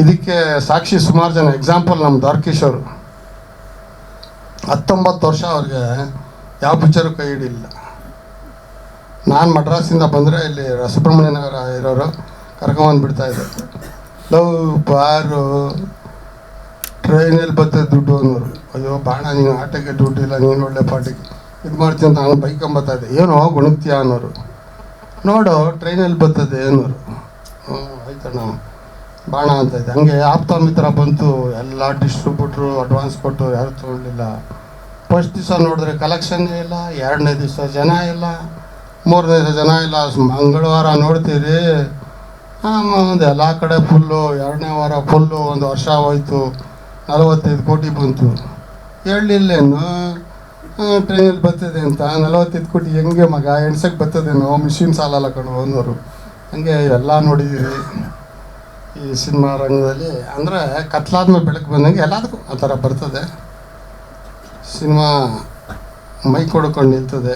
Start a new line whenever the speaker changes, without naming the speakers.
ಅದಕ್ಕೆ ಸಾಕ್ಷಿ ಸುಮಾರು ಜನ. ಎಕ್ಸಾಂಪಲ್ ನಮ್ಮ ದಾರ್ಕೇಶ್ ಅವರು ಹತ್ತೊಂಬತ್ತು ವರ್ಷ ಅವ್ರಿಗೆ ಯಾವ ಪಿಕ್ಚರು ಕೈ ಹಿಡಿಲಿಲ್ಲ. ನಾನು ಮಡ್ರಾಸಿಂದ ಬಂದರೆ ಇಲ್ಲಿ ಸುಬ್ರಹ್ಮಣ್ಯ ನಗರ ಇರೋರು ಕರ್ಕೊಂಬಂದು ಬಿಡ್ತಾ ಇದ್ದರು ಲವ್ ಬಾರು ಟ್ರೈನಲ್ಲಿ ಬರ್ತದೆ ದುಡ್ಡು ಅನ್ನೋರು. ಅಯ್ಯೋ ಬಾಣ, ನೀನು ಆಟಕ್ಕೆ ದುಡ್ಡು ಇಲ್ಲ, ನೀನು ಒಳ್ಳೆ ಪಾಟಿಗೆ ಇದು ಮಾಡ್ತೀನಿ ಅಂತ ನಾನು ಬೈಕ್ ಇದ್ದೆ. ಏನೋ ಗುಣಕ್ತಿಯ ಅನ್ನೋರು. ನೋಡು ಟ್ರೈನಲ್ಲಿ ಬತ್ತದೆ ಅನ್ನೋರು. ಹ್ಞೂ ಆಯ್ತಣ್ಣ. ಬಾಣ ಅಂತ ಇದೆ. ಹಂಗೆ ಆಪ್ತ ಮಿತ್ರ ಬಂತು, ಎಲ್ಲ ಡಿಸ್ಟ್ರಿಬ್ಯೂಟ್ರು ಅಡ್ವಾನ್ಸ್ ಕೊಟ್ಟು ಯಾರು ತೊಗೊಳ್ಳಿಲ್ಲ. ಫಸ್ಟ್ ದಿವಸ ನೋಡಿದ್ರೆ ಕಲೆಕ್ಷನ್ನೇ ಇಲ್ಲ, ಎರಡನೇ ದಿವಸ ಜನ ಇಲ್ಲ, ಮೂರನೇ ದಿವಸ ಜನ ಇಲ್ಲ. ಮಂಗಳವಾರ ನೋಡ್ತೀರಿ ಒಂದು ಎಲ್ಲ ಕಡೆ ಫುಲ್ಲು ಎರಡನೇ ವಾರ ಫುಲ್ಲು ಒಂದು ವರ್ಷ ಹೋಯ್ತು, ನಲವತ್ತೈದು ಕೋಟಿ ಬಂತು. ಹೇಳಲಿಲ್ಲೇನು ಟ್ರೈನಲ್ಲಿ ಬರ್ತದೆ ಅಂತ. ನಲವತ್ತೈದು ಕೋಟಿ ಹೆಂಗೆ ಮಗ ಎಣ್ಸಕ್ಕೆ ಬರ್ತದೇನೋ ಮಿಷಿನ್ ಸಾಲಲ್ಲ ಕಣೋ ಅನ್ನೋರು ಹಂಗೆ ಎಲ್ಲ ನೋಡಿದ್ದೀರಿ ಈ ಸಿನಿಮಾ ರಂಗದಲ್ಲಿ ಅಂದರೆ ಕತ್ಲಾದ್ಮೇಲೆ ಬೆಳಕು ಬಂದಂಗೆ ಎಲ್ಲದಕ್ಕೂ ಆ ಥರ ಬರ್ತದೆ. ಸಿನಿಮಾ ಮೈ ಕೊಡ್ಕೊಂಡು ನಿಲ್ತದೆ.